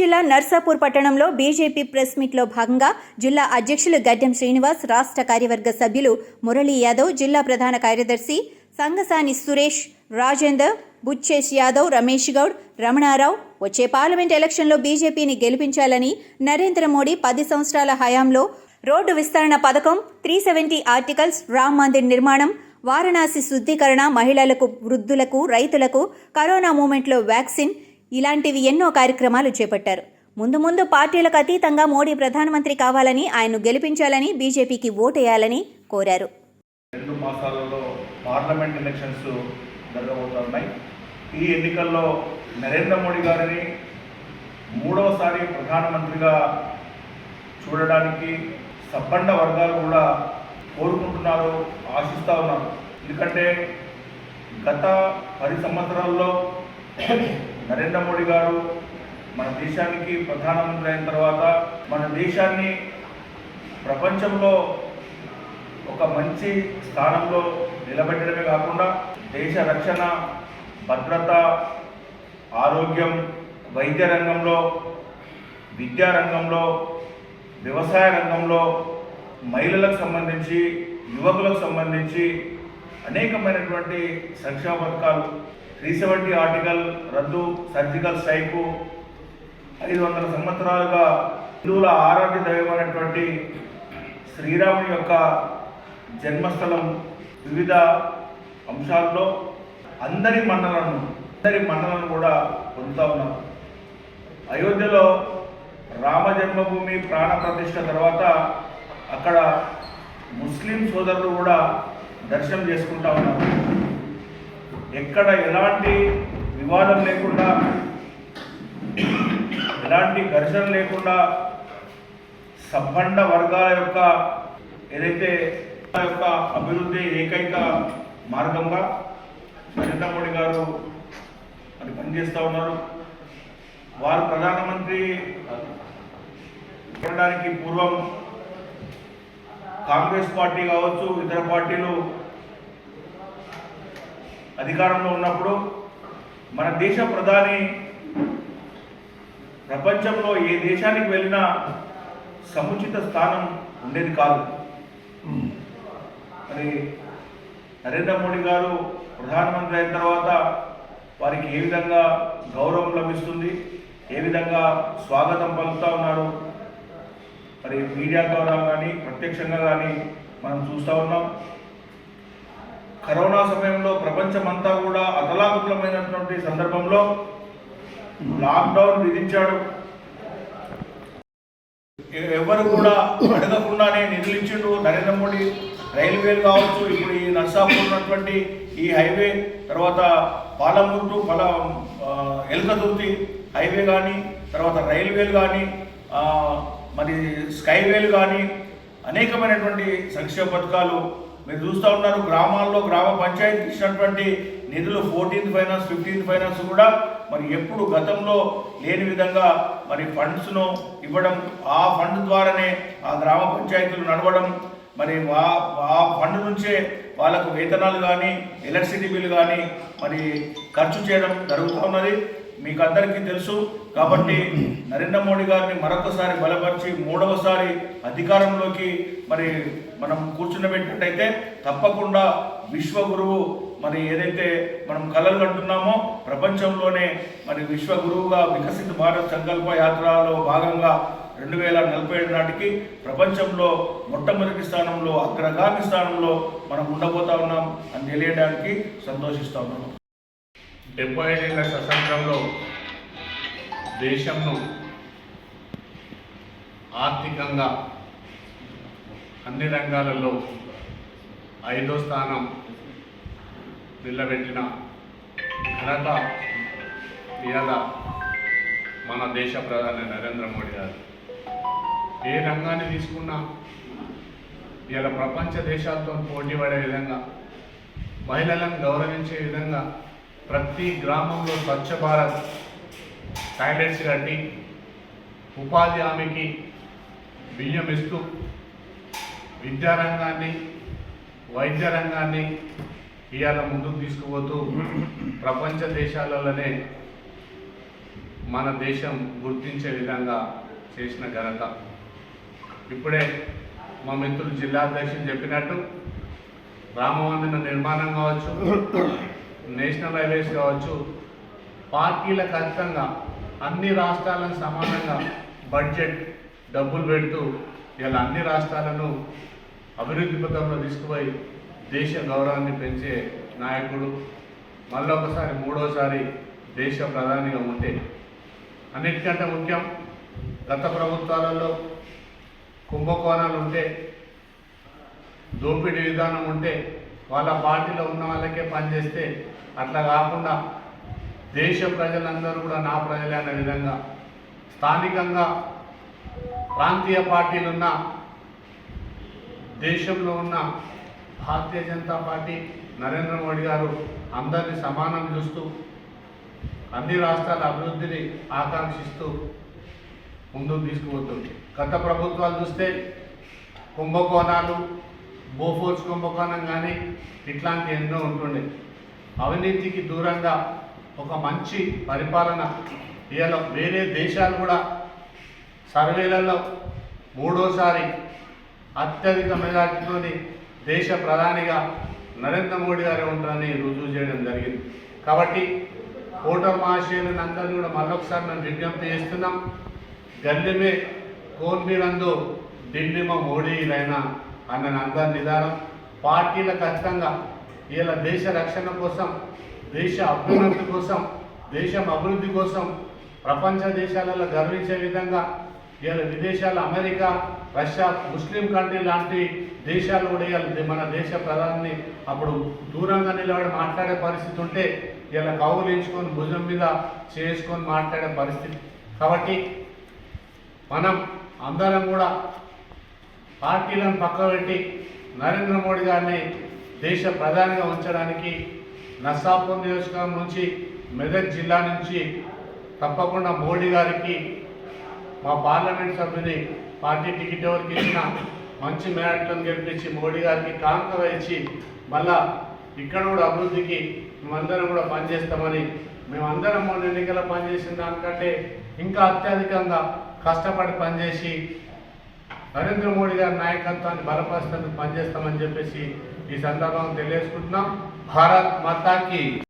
జిల్లా నర్సాపూర్ పట్టణంలో BJP press మీట్లో భాగంగా జిల్లా అధ్యక్షులు గడ్డెం శ్రీనివాస్ రాష్ట్ర కార్యవర్గ సభ్యులు మురళీ యాదవ్ జిల్లా ప్రధాన కార్యదర్శి సంగసాని సురేష్ రాజేందర్ బుచ్చేష్ యాదవ్ రమేష్ గౌడ్ రమణారావు వచ్చే పార్లమెంట్ ఎలక్షన్లో బీజేపీని గెలిపించాలని నరేంద్ర మోడీ పది సంవత్సరాల హయాంలో రోడ్డు విస్తరణ పథకం three seventy articles Ram Mandir నిర్మాణం వారణాసి శుద్ధీకరణ మహిళలకు వృద్ధులకు రైతులకు కరోనా మూమెంట్లో వ్యాక్సిన్ ఇలాంటివి ఎన్నో కార్యక్రమాలు చేపట్టారు. ముందు ముందు పార్టీలకు అతీతంగా మోడీ ప్రధానమంత్రి కావాలని ఆయన్ను గెలిపించాలని బీజేపీకి ఓటేయాలని కోరారు. రెండు మాసాలలో పార్లమెంట్ ఎలక్షన్స్ జరగబోతున్నాయి. ఈ ఎన్నికల్లో నరేంద్ర మోడీ గారిని మూడవసారి ప్రధానమంత్రిగా చూడడానికి సబ్బండ వర్గాలు కూడా కోరుకుంటున్నారు ఆశిస్తూ ఉన్నారు. ఎందుకంటే గత పది సంవత్సరాల్లో నరేంద్ర మోడీ గారు మన దేశానికి ప్రధానమంత్రి అయిన తర్వాత మన దేశాన్ని ప్రపంచంలో ఒక మంచి స్థానంలో నిలబెట్టడమే కాకుండా దేశ రక్షణ భద్రత ఆరోగ్యం వైద్య రంగంలో విద్యా రంగంలో వ్యవసాయ రంగంలో మహిళలకు సంబంధించి యువకులకు సంబంధించి అనేకమైనటువంటి సంక్షేమ పథకాలు త్రీ సెవెంటీ ఆర్టికల్ రద్దు సర్జికల్ స్ట్రైకు ఐదు వందల సంవత్సరాలుగా హిందువుల ఆరాధ్య దైవమైనటువంటి శ్రీరాముని యొక్క జన్మస్థలం వివిధ అంశాల్లో అందరి మన్నలను అందరి మన్నలను కూడా పొందుతా ఉన్నారు అయోధ్యలో రామ జన్మభూమి ప్రాణ ప్రతిష్ట తర్వాత అక్కడ ముస్లిం సోదరులు కూడా దర్శనం చేసుకుంటా ఉన్నారు. ఎక్కడ ఎలాంటి వివాదం లేకుండా ఎలాంటి ఘర్షణ లేకుండా సంబంధ వర్గాల యొక్క ఏదైతే యొక్క అభివృద్ధి ఏకైక మార్గంగా నరేంద్ర మోడీ గారు అది పనిచేస్తూ ఉన్నారు. వారు ప్రధానమంత్రి ఉండడానికి పూర్వం కాంగ్రెస్ పార్టీ కావచ్చు ఇతర పార్టీలు అధికారంలో ఉన్నప్పుడు మన దేశ ప్రధాని ప్రపంచంలో ఏ దేశానికి వెళ్ళినా సముచిత స్థానం ఉండేది కాదు. మరి నరేంద్ర మోడీ గారు ప్రధానమంత్రి అయిన తర్వాత వారికి ఏ విధంగా గౌరవం లభిస్తుంది ఏ విధంగా స్వాగతం పలుకుతా ఉన్నారు మరి మీడియా ద్వారా కానీ ప్రత్యక్షంగా కానీ మనం చూస్తూ ఉన్నాం. కరోనా సమయంలో ప్రపంచమంతా కూడా అతలాకుతలమైనటువంటి సందర్భంలో లాక్డౌన్ విధించాడు. ఎవరు కూడా అడగకుండానే నిధులు నరేంద్ర మోడీ రైల్వేలు కావచ్చు ఇప్పుడు ఈ నర్సాపూర్ ఉన్నటువంటి ఈ హైవే తర్వాత పాలమూరు పల ఆ, ఎల్కదుర్తి హైవే కానీ తర్వాత రైల్వేలు కానీ మరి స్కైవేలు కానీ అనేకమైనటువంటి సంక్షేమ పథకాలు మీరు చూస్తూ ఉన్నారు గ్రామాల్లో గ్రామ పంచాయతీకి ఇచ్చినటువంటి నిధులు ఫోర్టీన్త్ ఫైనాన్స్ ఫిఫ్టీన్త్ ఫైనాన్స్ కూడా మరి ఎప్పుడు గతంలో లేని విధంగా మరి ఫండ్స్ను ఇవ్వడం ఆ ఫండ్ ద్వారానే ఆ గ్రామ పంచాయతీలు నడవడం మరి ఆ ఆ ఫండ్ నుంచే వాళ్ళకు వేతనాలు కానీ ఎలక్ట్రిసిటీ బిల్లు కానీ మరి ఖర్చు చేయడం జరుగుతూ ఉన్నది. మీకు అందరికీ తెలుసు. కాబట్టి నరేంద్ర మోడీ గారిని మరొకసారి బలపరిచి మూడవసారి అధికారంలోకి మరి మనం కూర్చున్నబెట్టినట్టయితే తప్పకుండా విశ్వగురువు మరి ఏదైతే మనం కలలు కంటున్నామో ప్రపంచంలోనే మరి విశ్వగురువుగా వికసిత భారత్ సంకల్ప యాత్రలో భాగంగా రెండు వేల నలభై ఏడు నాటికి ప్రపంచంలో మొట్టమొదటి స్థానంలో అగ్రగామి స్థానంలో మనం ఉండబోతా ఉన్నాం అని తెలియడానికి సంతోషిస్తా ఉన్నాం డెబ్బై ఐదేళ్ళ స్వతంత్రంలో దేశంను ఆర్థికంగా అన్ని రంగాలలో ఐదో స్థానం నిలబెట్టిన ఘనత ఇవాళ మన దేశ ప్రధాని నరేంద్ర మోడీ గారు. ఏ రంగాన్ని తీసుకున్నా ఇలా ప్రపంచ దేశాలతో పోటీ పడే విధంగా మహిళలను గౌరవించే విధంగా ప్రతి గ్రామంలో స్వచ్ఛ భారత్ టాయిలెట్స్ కట్టి ఉపాధి హామీకి బియ్యం ఇస్తూ విద్యారంగాన్ని వైద్య రంగాన్ని ఇవాళ ముందుకు తీసుకుపోతూ ప్రపంచ దేశాలలోనే మన దేశం గుర్తించే విధంగా చేసిన ఘనత. ఇప్పుడే మా మిత్రులు జిల్లా అధ్యక్షులు చెప్పినట్టు రామమందిర నిర్మాణం కావచ్చు నేషనల్ హైవేస్ కావచ్చు పార్టీల ఖచ్చితంగా అన్ని రాష్ట్రాలను సమానంగా బడ్జెట్ డబ్బులు పెడుతూ ఇలా అన్ని రాష్ట్రాలను అభివృద్ధి పథంలో తీసుకుపోయి దేశ గౌరవాన్ని పెంచే నాయకుడు మళ్ళొకసారి మూడోసారి దేశ ప్రధానిగా ఉంటే అన్నిటికంటే ముఖ్యం గత ప్రభుత్వాలలో కుంభకోణాలు ఉంటే దోపిడీ విధానం ఉంటే వాళ్ళ పార్టీలో ఉన్న వాళ్ళకే పనిచేస్తే అట్లా కాకుండా దేశ ప్రజలందరూ కూడా నా ప్రజలే అనే విధంగా స్థానికంగా ప్రాంతీయ పార్టీలున్న దేశంలో ఉన్న భారతీయ జనతా పార్టీ నరేంద్ర మోడీ గారు అందరినీ సమానం చూస్తూ అన్ని రాష్ట్రాల అభివృద్ధిని ఆకాంక్షిస్తూ ముందుకు తీసుకుపోతుంది గత ప్రభుత్వాలు చూస్తే కుంభకోణాలు బోఫోర్స్ కుంభకోణం కానీ ఇట్లాంటి ఎన్నో ఉంటుండే. అవినీతికి దూరంగా ఒక మంచి పరిపాలన ఇవాళ వేరే దేశాలు కూడా సర్వేలలో మూడోసారి అత్యధిక మెజార్టీతోని దేశ ప్రధానిగా నరేంద్ర మోడీ గారే ఉంటారని రుజువు చేయడం జరిగింది. కాబట్టి కూటమి మహాశయులను అందరినీ కూడా మరొకసారి మేము విజ్ఞప్తి చేస్తున్నాం. గల్లీ మే కోన్ మీరందు ఢిల్లీ మా మోడీ అన్న అందరి నిదానం. పార్టీల ఖచ్చితంగా ఇలా దేశ రక్షణ కోసం దేశ అభ్యున్నతి కోసం దేశం అభివృద్ధి కోసం ప్రపంచ దేశాలలో గర్వించే విధంగా ఇలా విదేశాల అమెరికా రష్యా ముస్లిం కంట్రీ లాంటి దేశాలు కూడా ఇవాళ మన దేశ ప్రధాని అప్పుడు దూరంగా నిలబడి మాట్లాడే పరిస్థితి ఉంటే ఇలా కౌగులించుకొని భుజం మీద చేసుకొని మాట్లాడే పరిస్థితి. కాబట్టి మనం అందరం కూడా పార్టీలను పక్కబెట్టి నరేంద్ర మోడీ గారిని దేశ ప్రధానిగా ఉంచడానికి నర్సాపూర్ నియోజకవర్గం నుంచి మెదక్ జిల్లా నుంచి తప్పకుండా మోడీ గారికి మా పార్లమెంట్ సభ్యుని పార్టీ టికెట్ ఎవరికి ఇచ్చిన మంచి మేరట్లను గెలిపించి మోడీ గారికి కాంకగా వేసి మళ్ళా ఇక్కడ కూడా అభివృద్ధికి మేమందరం కూడా పనిచేస్తామని మేమందరం మొన్న ఎన్నికల పనిచేసిన దానికంటే ఇంకా అత్యధికంగా కష్టపడి పనిచేసి నరేంద్ర మోడీ గారి నాయకత్వాన్ని బలపరుస్తానికి పనిచేస్తామని చెప్పేసి ఈ సందర్భంగా తెలియజేసుకుంటున్నాం. భారత్ మాతాకి